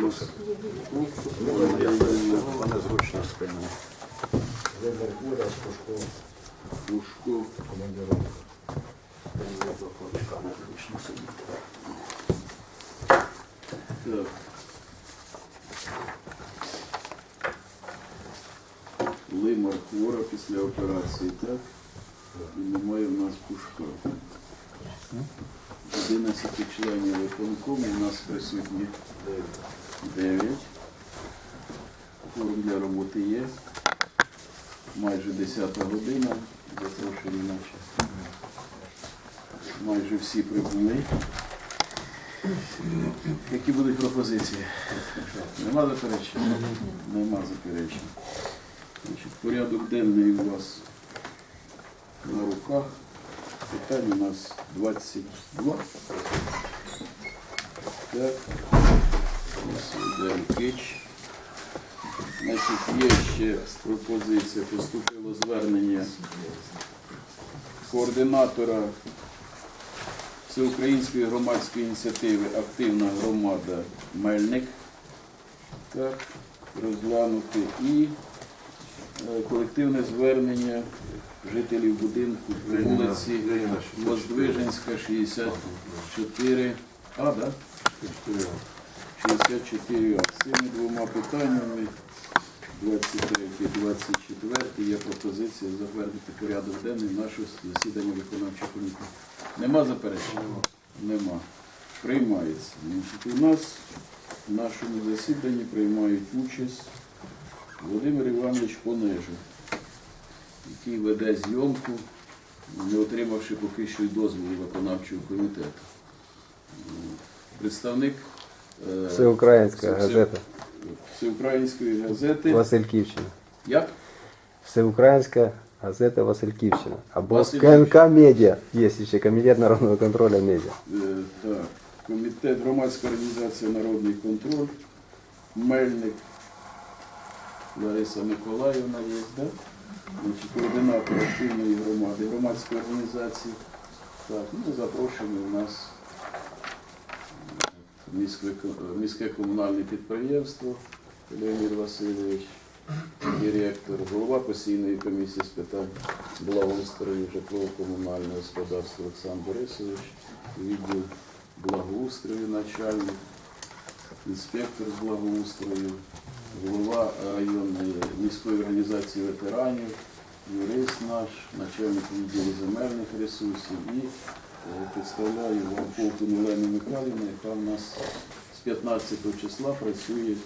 Просимо. Вони зручно спинені. Вибір Куря, Пушко, Пушко. хлопчика незручно сидіти. Так. Лимар хвора після операції, так? І немає в нас пушка. 11 членів виконкому, у нас присутні 9. Форум для роботи є. Майже 10 година. Запрошені наші. Майже всі прибули. Які будуть пропозиції? Нема заперечень? Нема заперечень. Значить, порядок денний у вас на руках. Питань у нас 22. Так. Ось Кич. Значить, є ще пропозиція, поступило звернення координатора Всеукраїнської громадської ініціативи Активна громада Мельник. Так, розглянути. І е, колективне звернення жителів будинку по вулиці Воздвиженська, 64. А, да? 64 А. З цими двома питаннями 23 24 є пропозиція затвердити порядок денний нашого засідання виконавчої комітету. Нема заперечень? Нема. Приймається. Значить, у нас в нашому засіданні приймають участь Володимир Іванович Понежа, який веде зйомку, не отримавши поки що й дозволу виконавчого комітету. Представник Всеукраїнська Все- газета Всеукраїнської газети. Васильківщина. Як? Всеукраїнська газета Васильківщина. Або Васильківщина. КНК Медіа. Є ще комітет народного контролю медіа. Е, Так, комітет, громадська організація Народний контроль, Мельник, Лариса Миколаївна є, да? Значить, координатор активної громади, громадської організації. Так, ну, запрошені у нас е, Міське, міське комунальне підприємство Леонід Васильович, директор, голова постійної комісії з питань благоустрою житлово-комунального господарства Олександр Борисович, відділ благоустрою начальник, інспектор з благоустрою, голова районної міської організації ветеранів, юрист наш, начальник відділу земельних ресурсів і представляю вам полку Олену Михайлівну, яка у нас з 15 числа працює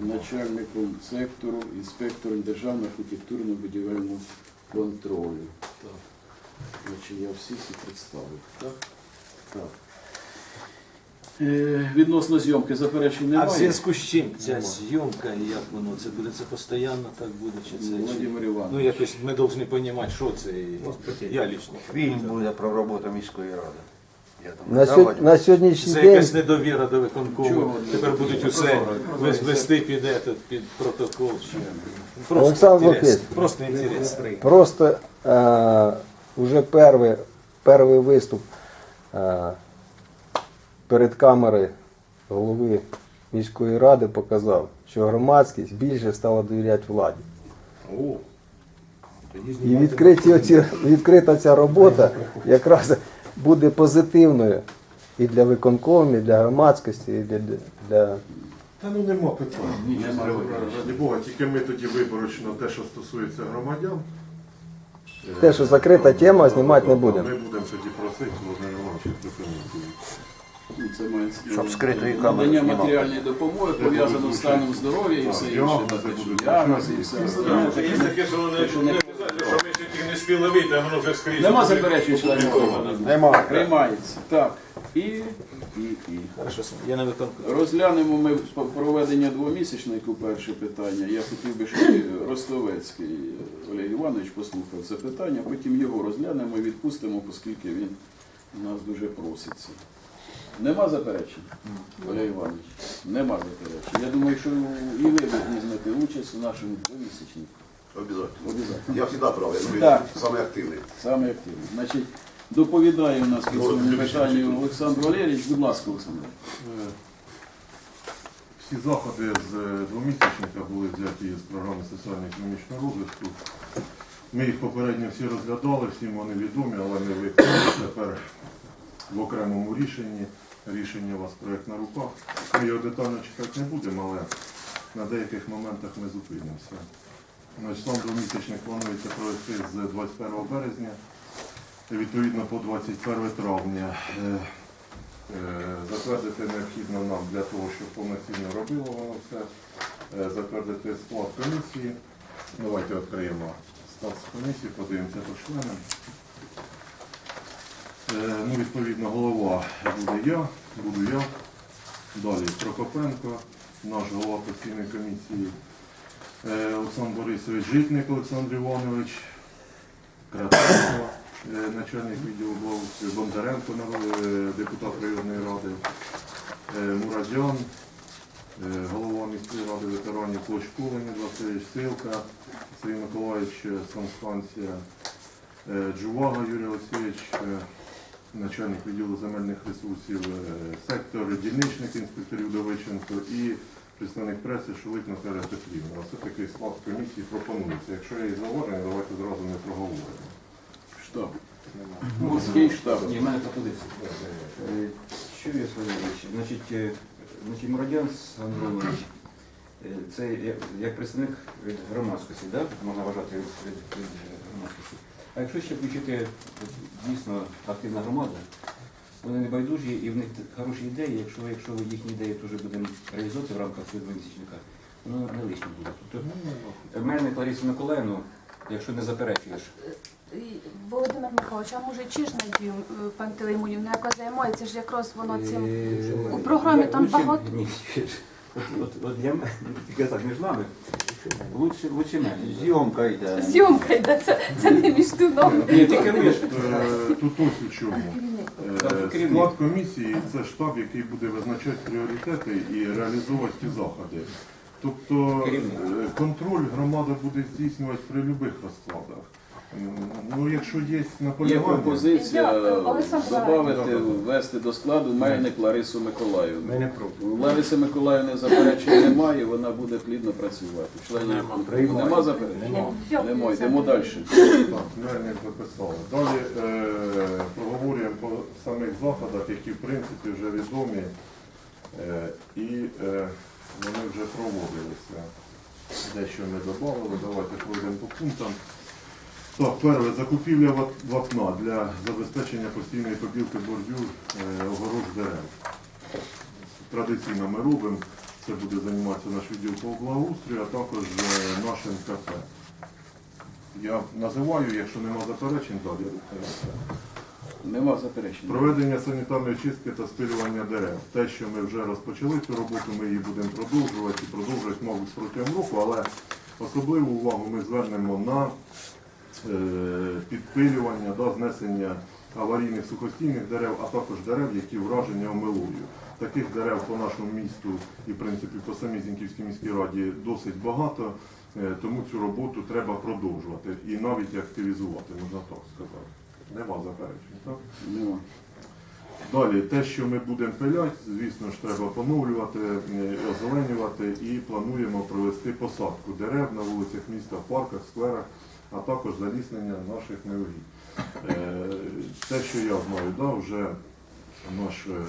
начальником сектору, інспектором Державного архітектурно-будівельного контролю. Так. Значить, я всіх і представив. Так? Так. Е, відносно зйомки заперечень А в зв'язку з чим ця зйомка, і як воно це буде? Це постійно так буде? Чи це? чи- Володимир Іванович. Ну якось ми повинні розуміти, що це. і- Я лічно. Фільм буде про роботу міської ради. Я На, сьо- на сьогоднішній Це день якась недовіра до виконкому. Тепер будуть усе вес- вести під, этот, під протокол. Чи... Олександр інтересно. Лукич. Просто інтересно. просто е, уже перший, виступ е, перед камерою голови міської ради показав, що громадськість більше стала довіряти владі. О, І відкриті оці, відкрита ця робота якраз буде позитивною і для виконкомів, і для громадськості, і для, для Та ну нема питань. Ні, нема Ради Бога, тільки ми тоді виборочно те, що стосується громадян. те, що закрита тема, знімати не будемо. Ми будемо тоді просити, Володимир Іванович, припинити. Ну, Це мається Щоб скритої камери надання знімав. матеріальної допомоги пов'язано з станом здоров'я і все інше. Так. Діагнози і все остальне. Є таке, що вони що не- не обов'язково, що ми ще тільки не спіли вийти, а воно вже скрізь. Нема заперечень членів опубліковано. Нема. Приймається. Так. І, і, і. Хорошо, я на. Розглянемо ми по- проведення двомісячнику перше питання. Я хотів би, щоб Ростовецький Олег Іванович послухав це питання, потім його розглянемо і відпустимо, оскільки він у нас дуже проситься. Нема заперечень, Олег Іванович? Нема заперечень. Я думаю, що і ви візьмете участь у нашому двомісячнику. Обязательно. Обов'язково. Я всегда брал, я говорю, Да. самый активный. Саме активно. Значить, Доповідає у нас по цьому питанню Олександр Валерійович. Будь ласка, Олександр. Е, Всі заходи з е, двомісячника були взяті з програми соціально-економічного розвитку. Ми їх попередньо всі розглядали, всім вони відомі, але ми виконали тепер в окремому рішенні. Рішення у вас проєкт на руках. Ми його детально читати не будемо, але на деяких моментах ми зупинимося. Сам двомісячник планується провести з 21 березня, відповідно по 21 травня. Е, Е, Затвердити необхідно нам для того, щоб повноцінно робило воно все. Е, Затвердити склад комісії. Давайте відкриємо склад комісії, подивимося по членам. Е, Ну, відповідно, голова буде я, буду я. Далі Прокопенко, наш голова постійної комісії. Е, Олександр Борисович Житник Олександр Іванович. Кратенко, е, начальник відділу Бондаренко, депутат районної ради, Мурадян, голова міської ради ветеранів Клочко Леонід Васильович, Силка, Сергій Миколаївич, санстанція, Джувага Юрій Олексійович, начальник відділу земельних ресурсів, е, сектор дільничник інспекторів Довиченко і представник преси Шулик Наталя Петрівна. Ось такий склад комісії пропонується. Якщо є зауваження, давайте зразу не проговоримо. Штаб. Морський штаб. Ні, в мене пропозиція. Е, Чую, Валерійович, значить, е, значить, Мурадян Андронович, це як, як представник від громадськості, да? можна вважати від, від, від громадськості. А якщо ще включити дійсно активна громада, вони не байдужі і в них хороші ідеї, якщо, якщо їхні ідеї теж будемо реалізовувати в рамках цього двомісячника, воно не лишнє буде. Тобто, Мельник Ларису Миколаївну, якщо не заперечуєш, Володимир Михайлович, а може чи ж Надію е, яка займається ж якраз воно цим. Е, У програмі там багато- от, от, от я так між нами. Лучше, лучше мене. Зйомка йде. Зйомка йде, це, це не між нами. Ні, ти керуєш. Е, Тут ось у чому. Е, Склад комісії це штаб, який буде визначати пріоритети і реалізовувати ті заходи. Тобто е, контроль громада буде здійснювати при будь-яких розкладах. Ну, якщо є Є наполягання, пропозиція Я, е, Олександр додати, ввести до складу Мельник Ларису Миколаївну. Ми не проти. У Лариси Миколаївни заперечень немає, вона буде плідно працювати. Членів нема заперечень? Немає. Йдемо далі. так, Мельник записали. Далі е, проговорюємо по самих заходах, які в принципі вже відомі е, і е, вони вже проводилися. Дещо ми додали, давайте пройдемо по пунктам. Так, перше, закупівля вапна для забезпечення постійної побілки бордюр е, огорож дерев. Традиційно ми робимо, це буде займатися наш відділ по благоустрою, а також е, наш МКП. Я називаю, якщо нема заперечень, далі. Нема заперечень. Проведення санітарної чистки та спилювання дерев. Те, що ми вже розпочали цю роботу, ми її будемо продовжувати і продовжувати, мабуть, протягом року, але особливу увагу ми звернемо на підпилювання, да, знесення аварійних сухостійних дерев, а також дерев, які вражені омилою. Таких дерев по нашому місту і в принципі по самій Зінківській міській раді досить багато, е, тому цю роботу треба продовжувати і навіть активізувати, можна так сказати. Нема заперечень, так? Нема. Далі, те, що ми будемо пиляти, звісно ж, треба поновлювати, е, озеленювати і плануємо провести посадку дерев на вулицях міста, в парках, скверах, а також заліснення наших. Е, Те, що я знаю, да, вже наш е,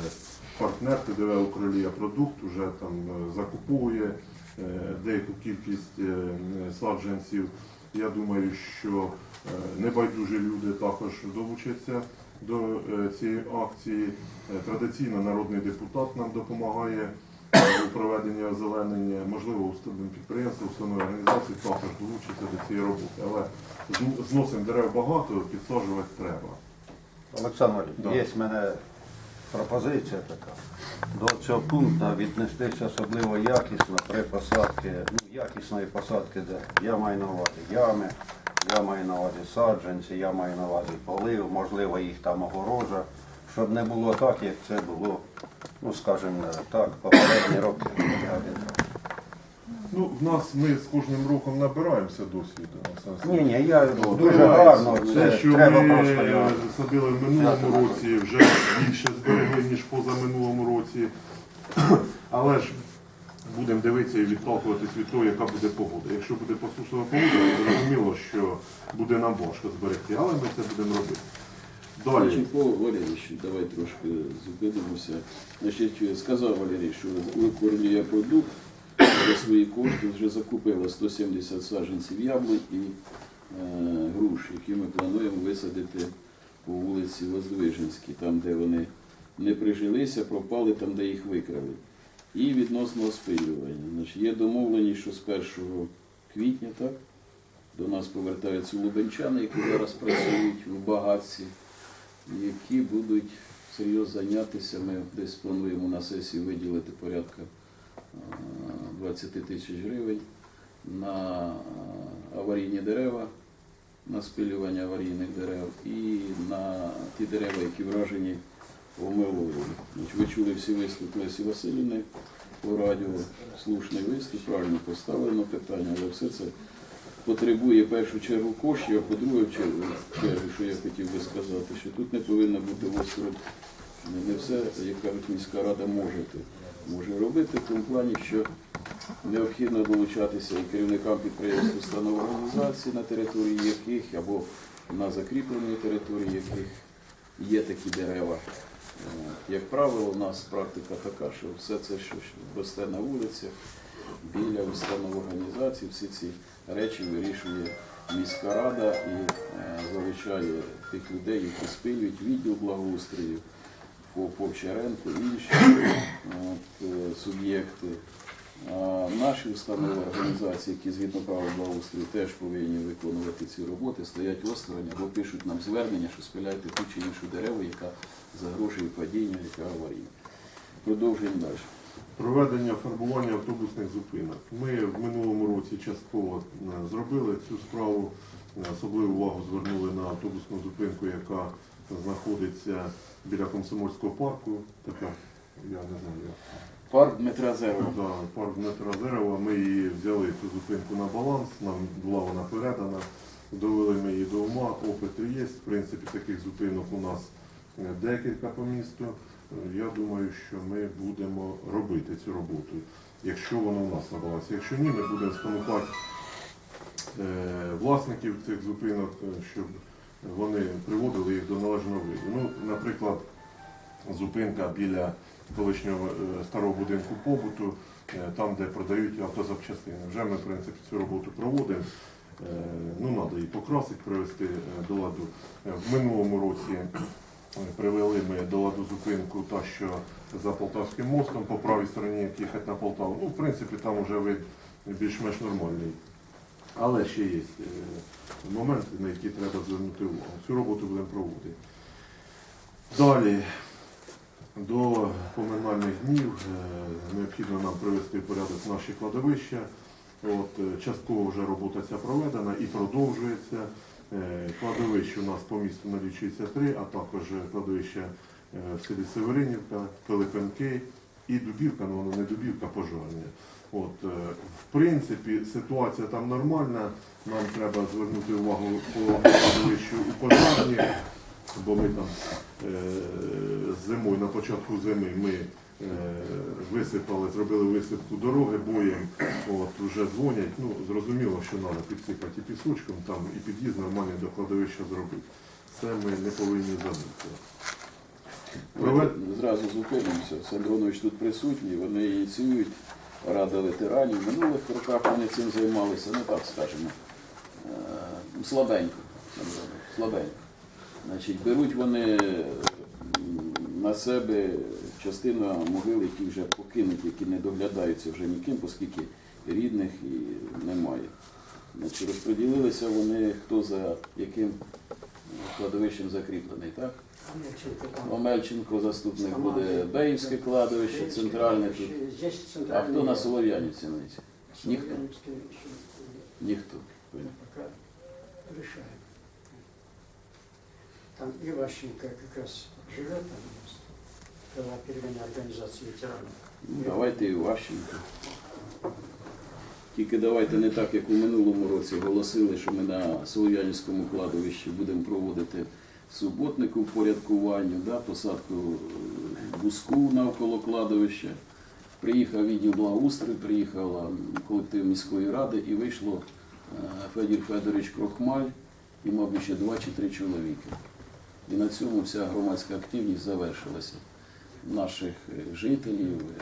партнер ТДВ Укролія продукт вже там е, закуповує е, деяку кількість саджанців. Я думаю, що небайдужі люди також долучаться до цієї акції. Традиційно народний депутат нам допомагає у проведенні озеленення. Можливо, підприємства, установи організації також долучаться до цієї роботи. Але зн- зносимо дерев багато, підсаджувати треба. Олександр, Да. є в мене пропозиція така. До цього пункту віднестися особливо якісно при посадці, ну, якісної посадки дерев. Я маю на увазі ями, я маю на увазі саджанці, я маю на увазі полив, можливо, їх там огорожа, щоб не було так, як це було, ну скажімо так, попередні роки. Ну, в нас ми з кожним роком набираємося досвіду. Ні, ні, я дуже гарно. Те, Це що треба ми просто садили в минулому році, вже більше зберегли, ніж позаминулому році. Але ж будемо дивитися і відталкуватись від того, яка буде погода. Якщо буде посушлива погода, то зрозуміло, що буде нам важко зберегти, але ми це будемо робити. Далі. Валерійовичу, давай трошки зупинимося. Значить, сказав Валерій, що викорнює продукт за свої кошти, вже закупила 170 саджанців яблунь і е, груш, які ми плануємо висадити по вулиці Воздвиженській, там, де вони не прижилися, пропали, там, де їх викрали. І відносно оспилювання. Значить, є домовленість, що з 1 квітня, так, до нас повертаються лубенчани, які зараз працюють в багатці які будуть серйозно зайнятися. Ми десь плануємо на сесії виділити порядка е, 20 тисяч гривень на е, аварійні дерева, на спилювання аварійних дерев і на ті дерева, які вражені омилою. Значить, Ви чули всі виступ Лесі Васильівни по радіо, слушний виступ, правильно поставлено питання, але все це потребує в першу чергу коштів, а по-друге, чергу, що я хотів би сказати, що тут не повинно бути осторонь. Не все, як кажуть, міська рада може, може робити в тому плані, що необхідно долучатися і керівникам підприємств установ організацій, на території яких або на закріпленій території яких є такі дерева. Як правило, у нас практика така, що все це, що росте на вулицях, біля установ організацій, всі ці речі вирішує міська рада і е, залучає тих людей, які спилюють відділ благоустрою, по Повчаренко, інші от, е, суб'єкти. А наші установи організації, які згідно правил благоустрою, теж повинні виконувати ці роботи, стоять осторонь або пишуть нам звернення, що спиляйте ту чи іншу дереву, яка загрожує падінню, яка аварійна. Продовжуємо далі. Проведення фарбування автобусних зупинок. Ми в минулому році частково е, зробили цю справу. Е, Особливу увагу звернули на автобусну зупинку, яка знаходиться біля комсомольського парку. Така, я не знаю, як. Парк Дмитра Зерова. Да, парк Дмитра Зерова. Ми її взяли цю зупинку на баланс, нам була вона передана. Довели ми її до ума, опит є. В принципі, таких зупинок у нас е, декілька по місту. Я думаю, що ми будемо робити цю роботу, якщо воно у нас на. Якщо ні, ми будемо спонукати е, власників цих зупинок, е, щоб вони приводили їх до належного виду. Ну, наприклад, зупинка біля колишнього е, старого будинку побуту, там, де продають автозапчастини. Вже ми, в принципі, цю роботу проводимо. Ну, треба її покрасити, привести до ладу. В минулому році привели ми до ладу зупинку, та, що за Полтавським мостом, по правій стороні, як їхати на Полтаву. Ну, в принципі, там вже вид більш-менш нормальний. Але ще є е, моменти, на які треба звернути увагу. Цю роботу будемо проводити. Далі, до поминальних днів е, необхідно нам привести в порядок наші кладовища. От, е, частково вже робота ця проведена і продовжується. Е, Кладовищ у нас по місту налічується три, а також кладовище е, в селі Северинівка, Пилипенки і Дубівка, ну воно не Дубівка, пожарня. От, е, в принципі, ситуація там нормальна. Нам треба звернути увагу по кладовищу у пожарні, бо ми там е, зимою, на початку зими ми е, висипали, зробили висипку дороги боєм, от вже дзвонять. Ну, зрозуміло, що треба підсипати і пісочком там і під'їзд нормальний до кладовища зробити. Це ми не повинні забути. Давайте Зразу зупинимося. Сандронович тут присутній, вони ініціюють Рада ветеранів. В минулих роках вони цим займалися, ну так скажемо, е, слабенько. Слабенько. Значить, беруть вони на себе частину могил, які вже покинуті, які не доглядаються вже ніким, оскільки рідних і немає. Значить, розподілилися вони, хто за яким кладовищем закріплений, так? Омельченко заступник буде Беївське кладовище, центральне тут. А хто на. Солов'янівці? Ніхто. Ніхто. Там Иващенко как раз живет там у нас. Была первая организация ветеранов. Ну, давайте і Ващенко. Тільки давайте не так, як у минулому році оголосили, що ми на Солов'янівському кладовищі будемо проводити суботнику впорядкуванню, да, посадку е, буску навколо кладовища. Приїхав відділ благоустрою, приїхала колектив міської ради і вийшло е, Федір Федорович Крохмаль і, мабуть, ще два чи три чоловіки. І на цьому вся громадська активність завершилася. Наших е, жителів, е,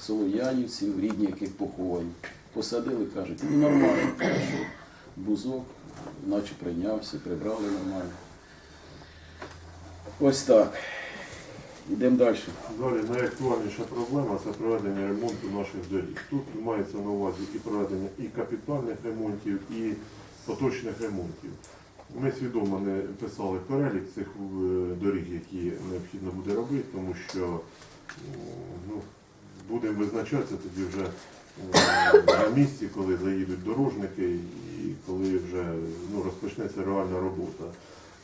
солоянівців, рідні яких поховані. Посадили, кажуть, ну нормально, хорошо. Бузок, наче прийнявся, прибрали нормально. Ось так. Йдемо далі. Далі найактуальніша проблема це проведення ремонту наших доріг. Тут мається на увазі і проведення і капітальних ремонтів, і поточних ремонтів. Ми свідомо не писали перелік цих е, доріг, які необхідно буде робити, тому що ну, будемо визначатися тоді вже е, на місці, коли заїдуть дорожники і коли вже ну, розпочнеться реальна робота.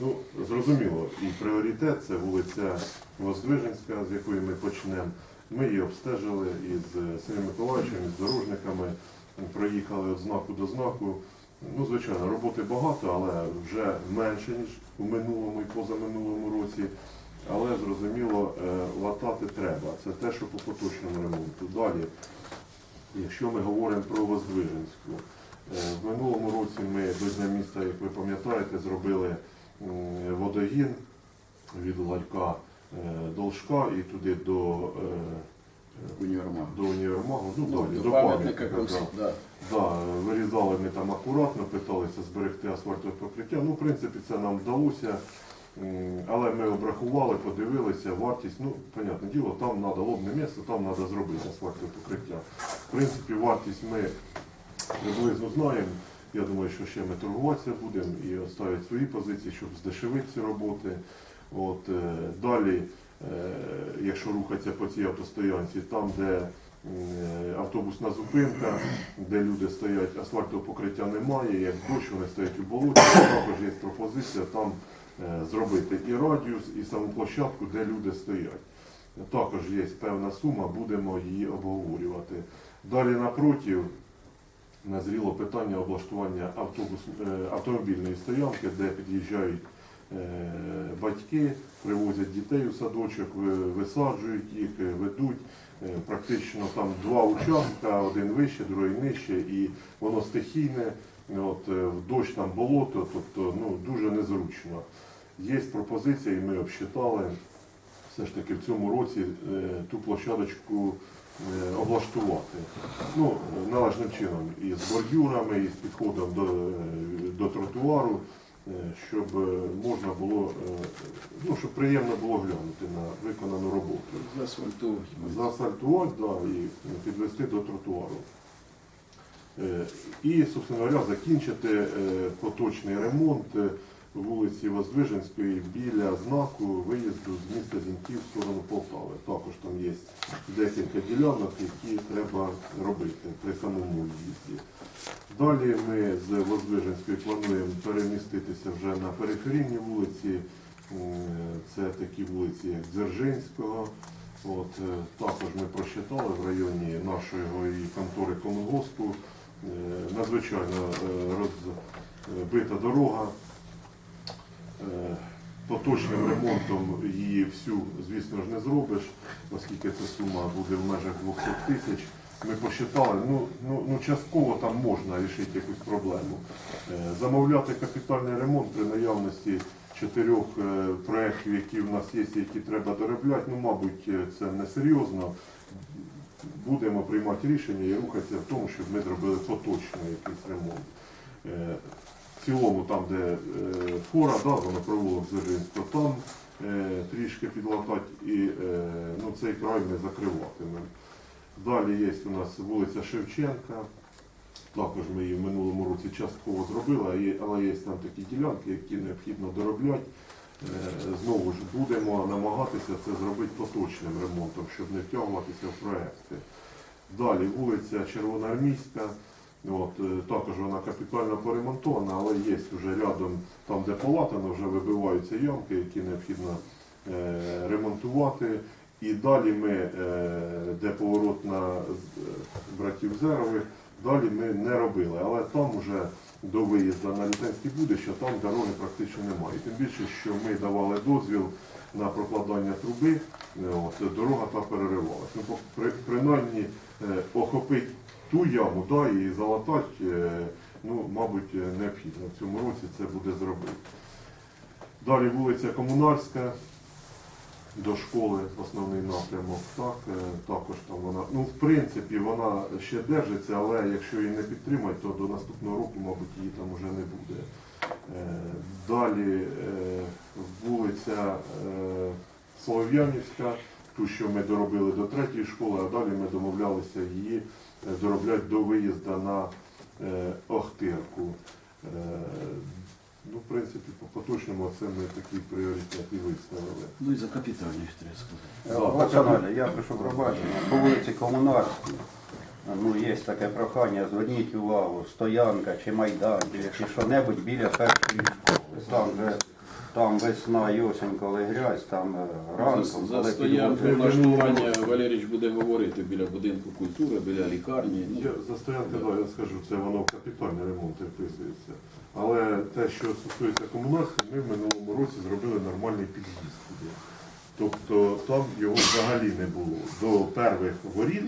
Ну, зрозуміло, і пріоритет це вулиця Воздвиженська, з якої ми почнемо. Ми її обстежили із Сергієм Миколаївичем, із дорожниками, проїхали від знаку до знаку. Ну, звичайно, роботи багато, але вже менше, ніж у минулому і позаминулому році. Але зрозуміло, е, латати треба. Це те, що по поточному ремонту. Далі, якщо ми говоримо про Воздвиженську, е, в минулому році ми до Дня міста, як ви пам'ятаєте, зробили водогін від ларька е, Должка і туди до, е, до універмагу, ну, Ну, далі, до до пам'ятника да. Да. Да, вирізали ми там акуратно, питалися зберегти асфальтове покриття. Ну, в принципі, це нам вдалося. М, Але ми обрахували, подивилися, вартість, ну, понятне діло, там треба лобне місце, там треба зробити асфальтове покриття. В принципі, вартість ми приблизно знаємо. Я думаю, що ще ми торгуватися будемо і оставити свої позиції, щоб здешевити ці роботи. От, е, далі, якщо рухатися по цій автостоянці, там, де е, автобусна зупинка, де люди стоять, асфальтового покриття немає, як дощ, вони стоять у болоті, також є пропозиція там е, зробити і радіус, і саму площадку, де люди стоять. Також є певна сума, будемо її обговорювати. Далі напротив назріло питання облаштування автобус, е, автомобільної стоянки, де під'їжджають е, батьки, привозять дітей у садочок, висаджують їх, е, ведуть. Е, Практично там два участка, один вище, другий нижче, і воно стихійне, от, е, в дощ там болото, тобто ну, дуже незручно. Є пропозиція, і ми обсчитали все ж таки в цьому році е, ту площадочку е, облаштувати. Ну, належним чином і з бордюрами, і з підходом до, е, до тротуару, е, щоб е, можна було, е, ну, щоб приємно було глянути на виконану роботу. Заасфальтувати. Заасфальтувати да, і підвести до тротуару. Е, І, собственно говоря, закінчити е, поточний ремонт е, вулиці Воздвиженської біля знаку виїзду з міста Зіньків в сторону Полтави. Також там є декілька ділянок, які треба робити при самому в'їзді. Далі ми з Воздвиженської плануємо переміститися вже на периферійні вулиці. Це такі вулиці, як Дзержинського. От, е, також ми просчитали в районі нашої контори Комунгоспу. Е, Надзвичайно е, розбита дорога. Е, Поточним ремонтом її всю, звісно ж, не зробиш, оскільки ця сума буде в межах 200 тисяч. Ми посчитали, ну, ну, ну частково там можна вирішити якусь проблему. Е, Замовляти капітальний ремонт при наявності чотирьох е, проєктів, які в нас є, які треба доробляти, ну, мабуть, це несерйозно. Будемо приймати рішення і рухатися в тому, щоб ми зробили поточний якийсь ремонт. В цілому, там, де е, фора, да, воно провулок Зержинського, там е, трішки підлатати і е, ну, цей край ми закриватимемо. Далі є у нас вулиця Шевченка. Також ми її в минулому році частково зробили, але є там такі ділянки, які необхідно доробляти. Е, Знову ж будемо намагатися це зробити поточним ремонтом, щоб не втягуватися в проекти. Далі вулиця Червоноармійська. От, е, також вона капітально поремонтована, але є вже рядом, там де полатано, вже вибиваються ямки, які необхідно е, ремонтувати. І далі ми, е, де поворот на е, братів Зерових, Далі ми не робили, але там уже до виїзду на Лютенський буде, що там дороги практично немає. І тим більше, що ми давали дозвіл на прокладання труби, е, от, дорога та переривалась. Ну, при, принаймні е, охопити ту яму да, і залатати, е, ну, мабуть, необхідно. В цьому році це буде зробити. Далі вулиця Комунарська, до школи основний напрямок. Так, також там вона, ну в принципі, вона ще держиться, але якщо її не підтримати, то до наступного року, мабуть, її там вже не буде. Е, Далі е, вулиця е, Солов'янівська, ту, що ми доробили до третьої школи, а далі ми домовлялися її доробляти до виїзду на Охтирку. Ну, в принципі, по поточному це ми такий пріоритет і виставили. Ну і за капітальних треба сказати. Я прошу пробачення. По вулиці Комунарській, ну, є таке прохання, зверніть увагу, стоянка чи майданчик, чи що-небудь біля першої школи. Там же там весна і осінь, коли грязь, там е, ранком, За, за стоянку влаштування Валерійович буде говорити біля будинку культури, біля лікарні. Ну, Я за стоянки, да, я скажу, це воно в капітальний ремонт вписується. Але те, що стосується комунальського, ми в минулому році зробили нормальний під'їзд туди. Тобто там його взагалі не було. До перших воріт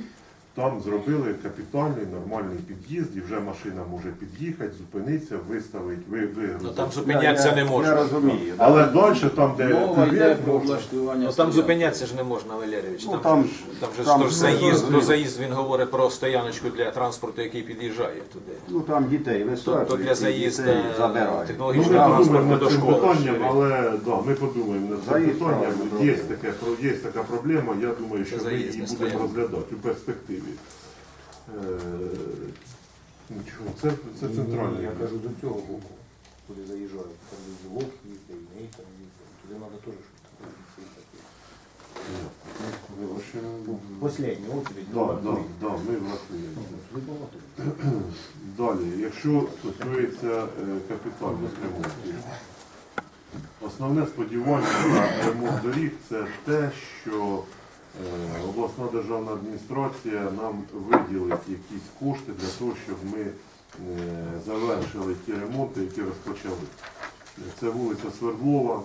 там зробили капітальний нормальний під'їзд, і вже машина може під'їхати, зупинитися, виставити, ви, вигрузити. Ну там зупинятися я- не Я можна. розумію. да. Але далі там, де Мова йде про влаштування. Ну там зупинятися ж не можна, Валерійович. Ну, Там, там ж- там же там ж то ж ж заїзд, то заїзд він говорить про стояночку для транспорту, який під'їжджає туди. Ну там дітей висаджують, Тобто для і заїзду дітей забирають. Ну, ми технологічного подумаємо транспорту над до цим школи. питанням, але да, ми подумаємо над цим Заїзд питанням. правильно Є, таке, про- є така проблема, я думаю, що ми заїзд, її не будемо стоянка. розглядати у перспективі. Е, Нічого, це, це центральний. Я кажу до цього боку, куди заїжджають. Там де звук їздить, і ней там їздить. Туди треба теж щось таке. Последня очередь. Да, да, да, ми врахуємо. Далі, якщо стосується е, капітальних ремонтів, основне сподівання на ремонт доріг це те, що обласна державна адміністрація нам виділить якісь кошти для того, щоб ми е, завершили ті ремонти, які розпочали. Це вулиця Свердлова,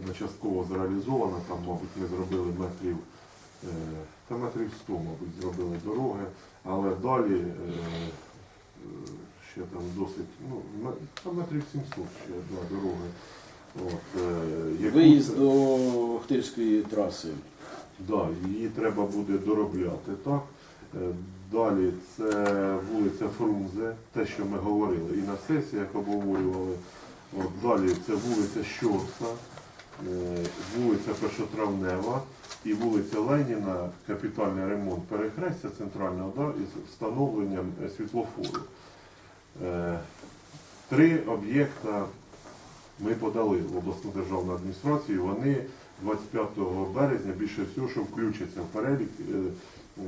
вона частково зреалізована, там, мабуть, ми зробили метрів, е, та метрів 100, мабуть, зробили дороги, але далі е, е, ще там досить, ну, ме- та метрів 700 ще одна дорога. От, е, Виїзд до Охтирської траси. Да, її треба буде доробляти, так? Е, Далі це вулиця Фрунзе, те, що ми говорили, і на сесіях обговорювали. От, далі це вулиця Щорса, е, вулиця Першотравнева і вулиця Леніна, капітальний ремонт перехрестя центрального да, із встановленням е, світлофору. Три об'єкта ми подали в обласну державну адміністрацію. Вони 25 березня більше всього, що включаться в перелік е,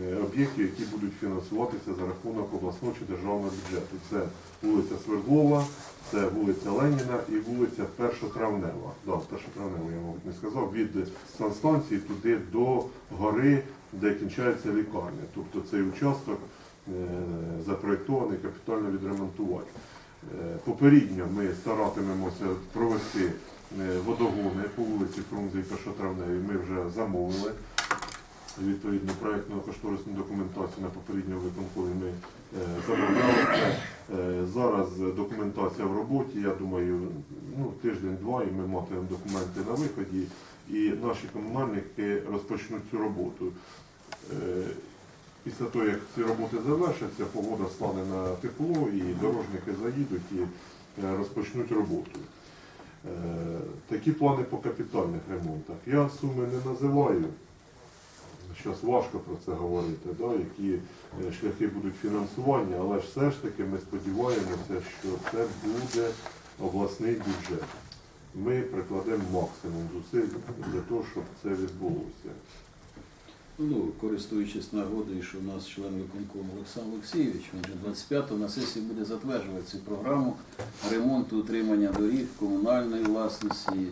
е, об'єктів, які будуть фінансуватися за рахунок обласного чи державного бюджету. Це вулиця Свердлова, це вулиця Леніна і вулиця Першотравнева. Да, Першотравнева я мабуть не сказав, від санстанції туди до гори, де кінчається лікарня. Тобто цей участок е, запроєктований капітально відремонтувати. Попередньо ми старатимемося провести водогони по вулиці Фрунзе і Першотравневій. Ми вже замовили відповідну проєктну кошторисну документацію на попередньому виконкомі ми е, замовляли. Е, Зараз документація в роботі, я думаю, ну, тиждень-два і ми матимемо документи на виході, і наші комунальники розпочнуть цю роботу. Е, Після того, як ці роботи завершаться, погода стане на тепло і дорожники заїдуть і е, розпочнуть роботу. Е, Такі плани по капітальних ремонтах. Я суми не називаю. Зараз важко про це говорити, да, які е, шляхи будуть фінансування, але ж все ж таки ми сподіваємося, що це буде обласний бюджет. Ми прикладемо максимум зусиль для того, щоб це відбулося. Ну, користуючись нагодою, що у нас член виконкому Олександр Олексійович, він же 25-го на сесії буде затверджувати цю програму ремонту утримання доріг комунальної власності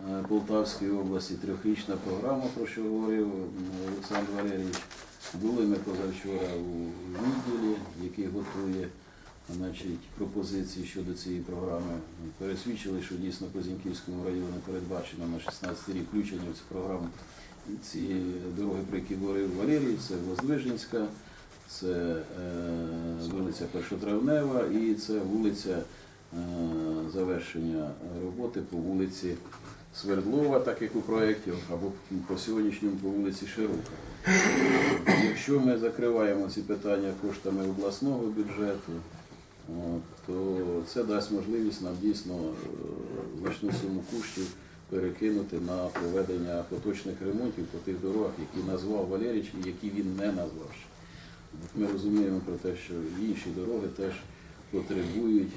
е, Полтавської області, трьохрічна програма, про що говорив Олександр Валерійович. Були ми позавчора у відділі, який готує значить, пропозиції щодо цієї програми. Пересвідчили, що дійсно по Зіньківському району передбачено на 16 рік включення в цю програму. Ці дороги, про які говорив Валерій, це Воздвиженська, це е, вулиця Першотравнева і це вулиця е, завершення роботи по вулиці Свердлова, так як у проєкті, або по сьогоднішньому по вулиці Широка. Якщо ми закриваємо ці питання коштами обласного бюджету, то це дасть можливість нам дійсно е, значну суму коштів перекинути на проведення поточних ремонтів по тих дорогах, які назвав Валерійович і які він не назвав. Ми розуміємо про те, що інші дороги теж потребують